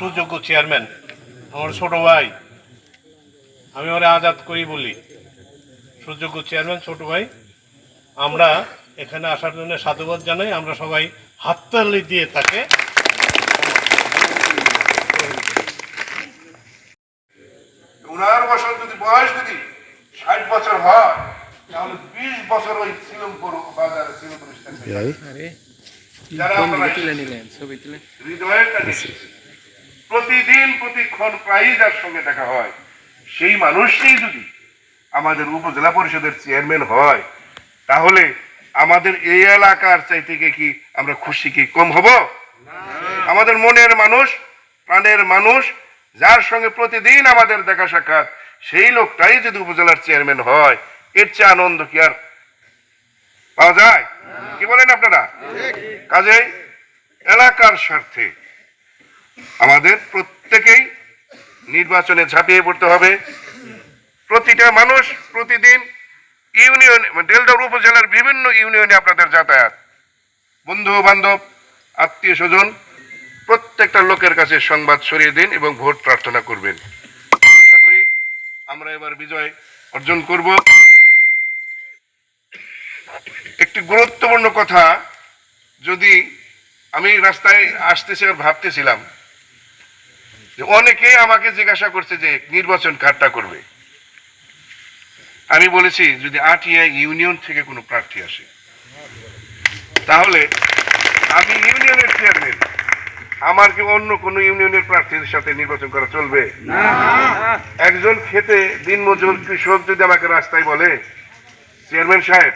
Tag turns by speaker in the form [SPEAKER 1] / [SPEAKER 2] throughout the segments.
[SPEAKER 1] সুযোগ্য চেয়ারম্যান আমার ছোট ভাই। আমি ওরে আজাদ করি বলি। সুযোগ্য চেয়ারম্যান ছোট ভাই আমরা এখানে আসার জন্য সাধুবাদ জানাই। আমরা সবাই হাততালি দিয়ে তাকে
[SPEAKER 2] উনার বছর যদি বয়স যদি ষাট বছর হয় তাহলে বিশ বছর ওই শ্রীলঙ্কর বাজারে শ্রীলঙ্কর যারা আপনারা
[SPEAKER 3] ছবি তুলে।
[SPEAKER 2] হৃদয়ের প্রতিদিন প্রতিক্ষণ প্রায়ই যার সঙ্গে দেখা হয় সেই মানুষটি যদি আমাদের উপজেলা পরিষদের চেয়ারম্যান হয় তাহলে আমাদের এই এলাকার চাইতে কি আমরা খুশি কি কম হব? আমাদের মনের মানুষ প্রাণের মানুষ যার সঙ্গে প্রতিদিন আমাদের দেখা সাক্ষাৎ সেই লোকটাই যদি উপজেলার চেয়ারম্যান হয় এর চেয়ে আনন্দ কি আর পাওয়া যায়? কি বলেন আপনারা? কাজেই এলাকার স্বার্থে আমাদের প্রত্যেকেই নির্বাচনে ঝাঁপিয়ে পড়তে হবে। প্রতিটা মানুষ প্রতিদিন ইউনিয়ন ডেলডার উপজেলার বিভিন্ন ইউনিয়নে আপনাদের যাতায়াত। বন্ধু বান্ধব আত্মীয় স্বজন প্রত্যেকটা লোকের কাছে সংবাদ ছড়িয়ে দিন এবং ভোট প্রার্থনা করবেন। আশা করি আমরা এবার বিজয় অর্জন করব। একটি গুরুত্বপূর্ণ কথা, যদি আমি রাস্তায় আসতেছি আর ভাবতেছিলাম অনেকেই আমাকে জিজ্ঞাসা করছে যে নির্বাচন কারটা করবে। আমি বলেছি যদি আটিয়া ইউনিয়ন থেকে কোনো প্রার্থী আসে তাহলে আমি ইউনিয়নের চেয়ারম্যান আমার কি অন্য কোনো ইউনিয়নের প্রার্থীর সাথে নির্বাচন করা চলবে? একজন খেতে দিনমজুর কৃষক যদি আমাকে রাস্তায় বলে চেয়ারম্যান সাহেব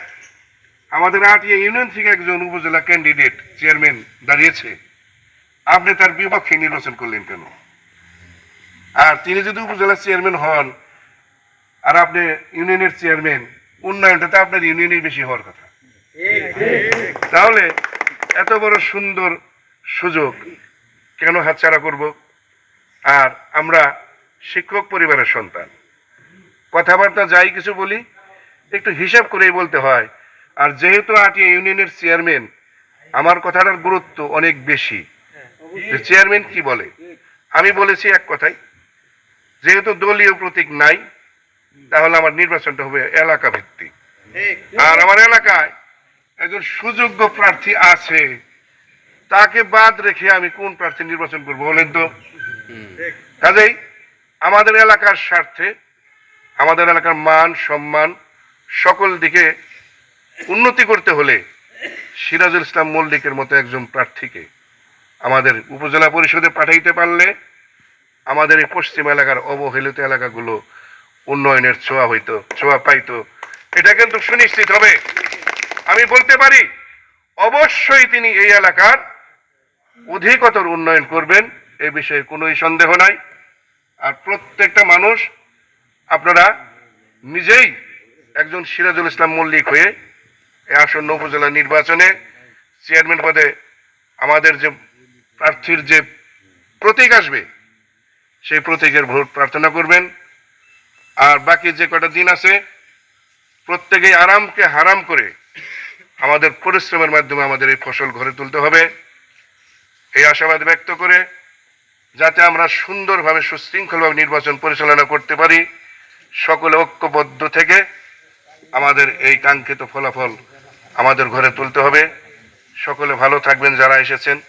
[SPEAKER 2] আমাদের আটিয়া ইউনিয়ন থেকে একজন উপজেলা ক্যান্ডিডেট চেয়ারম্যান দাঁড়িয়েছে আপনি তার বিপক্ষে নির্বাচন করলেন কেন? আর তিনি যদি উপজেলা চেয়ারম্যান হন, আর আপনি ইউনিয়নের চেয়ারম্যান উন্নয়নটা তো আপনার ইউনিয়নের বেশি হওয়ার কথা। তাহলে এত বড় সুন্দর সুযোগ কেন হাতছাড়া করব? আর আমরা শিক্ষক পরিবারের সন্তান। কথাবার্তা যাই কিছু বলি, একটু হিসাব করেই বলতে হয়। আর যেহেতু আটিয়া ইউনিয়নের চেয়ারম্যান, আমার কথাটার গুরুত্ব অনেক বেশি। চেয়ারম্যান কি বলে? আমি বলেছি এক কথাই যেহেতু দলীয় প্রতীক নাই তাহলে আমার নির্বাচনটা হবে এলাকা ভিত্তিক আর আমার এলাকায় একজন সুযোগ্য প্রার্থী আছে তাকে বাদ রেখে আমি কোন প্রার্থী নির্বাচন করব বলেন তো? কাজেই আমাদের এলাকার স্বার্থে আমাদের এলাকার মান সম্মান সকল দিকে উন্নতি করতে হলে সিরাজুল ইসলাম মল্লিকের মতো একজন প্রার্থীকে আমাদের উপজেলা পরিষদে পাঠাইতে পারলে আমাদের এই পশ্চিম এলাকার অবহেলিত এলাকাগুলো উন্নয়নের ছোঁয়া হইতো, ছোঁয়া পাইতো। এটা কিন্তু সুনিশ্চিত হবে। আমি বলতে পারি, অবশ্যই তিনি এই এলাকার অধিকতর উন্নয়ন করবেন, এ বিষয়ে কোনোই সন্দেহ নাই। আর প্রত্যেকটা মানুষ আপনারা নিজেই একজন সিরাজুল ইসলাম মল্লিক হয়ে এই আসন্ন উপজেলা নির্বাচনে চেয়ারম্যান পদে আমাদের যে প্রার্থীর যে প্রতীক আসবে সেই প্রতীকের ভোট প্রার্থনা করবেন। আর বাকি যে কটা দিন আছে, প্রত্যেকেই আরামকে হারাম করে আমাদের পরিশ্রমের মাধ্যমে আমাদের এই ফসল ঘরে তুলতে হবে। এই আশাবাদ ব্যক্ত করে যাতে আমরা সুন্দরভাবে, সুশৃঙ্খলভাবে নির্বাচন পরিচালনা করতে পারি, সকলে ঐক্যবদ্ধ থেকে আমাদের এই কাঙ্ক্ষিত ফলাফল আমাদের ঘরে তুলতে হবে। সকলে ভালো থাকবেন যারা এসেছেন।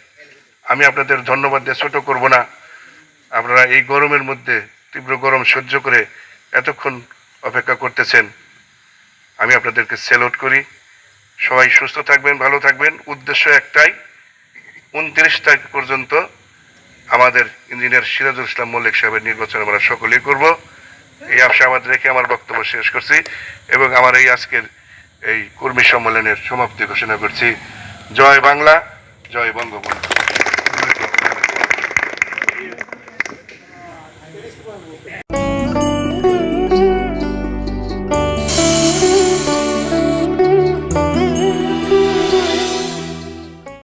[SPEAKER 2] আমি আপনাদের ধন্যবাদ দিয়ে ছোট করব না। আপনারা এই গরমের মধ্যে তীব্র গরম সহ্য করে এতক্ষণ অপেক্ষা করতেছেন। আমি আপনাদেরকে সেলুট করি। সবাই সুস্থ থাকবেন, ভালো থাকবেন। উদ্দেশ্য একটাই, উনত্রিশ তারিখ পর্যন্ত আমাদের ইঞ্জিনিয়ার সিরাজুল ইসলাম মল্লিক সাহেবের নির্বাচন আমরা সকলেই করব। এই আশাবাদ রেখে আমার বক্তব্য শেষ করছি এবং আমার এই আজকের এই কর্মী সম্মেলনের সমাপ্তি ঘোষণা করছি। জয় বাংলা, জয় বঙ্গবন্ধু। Yeah.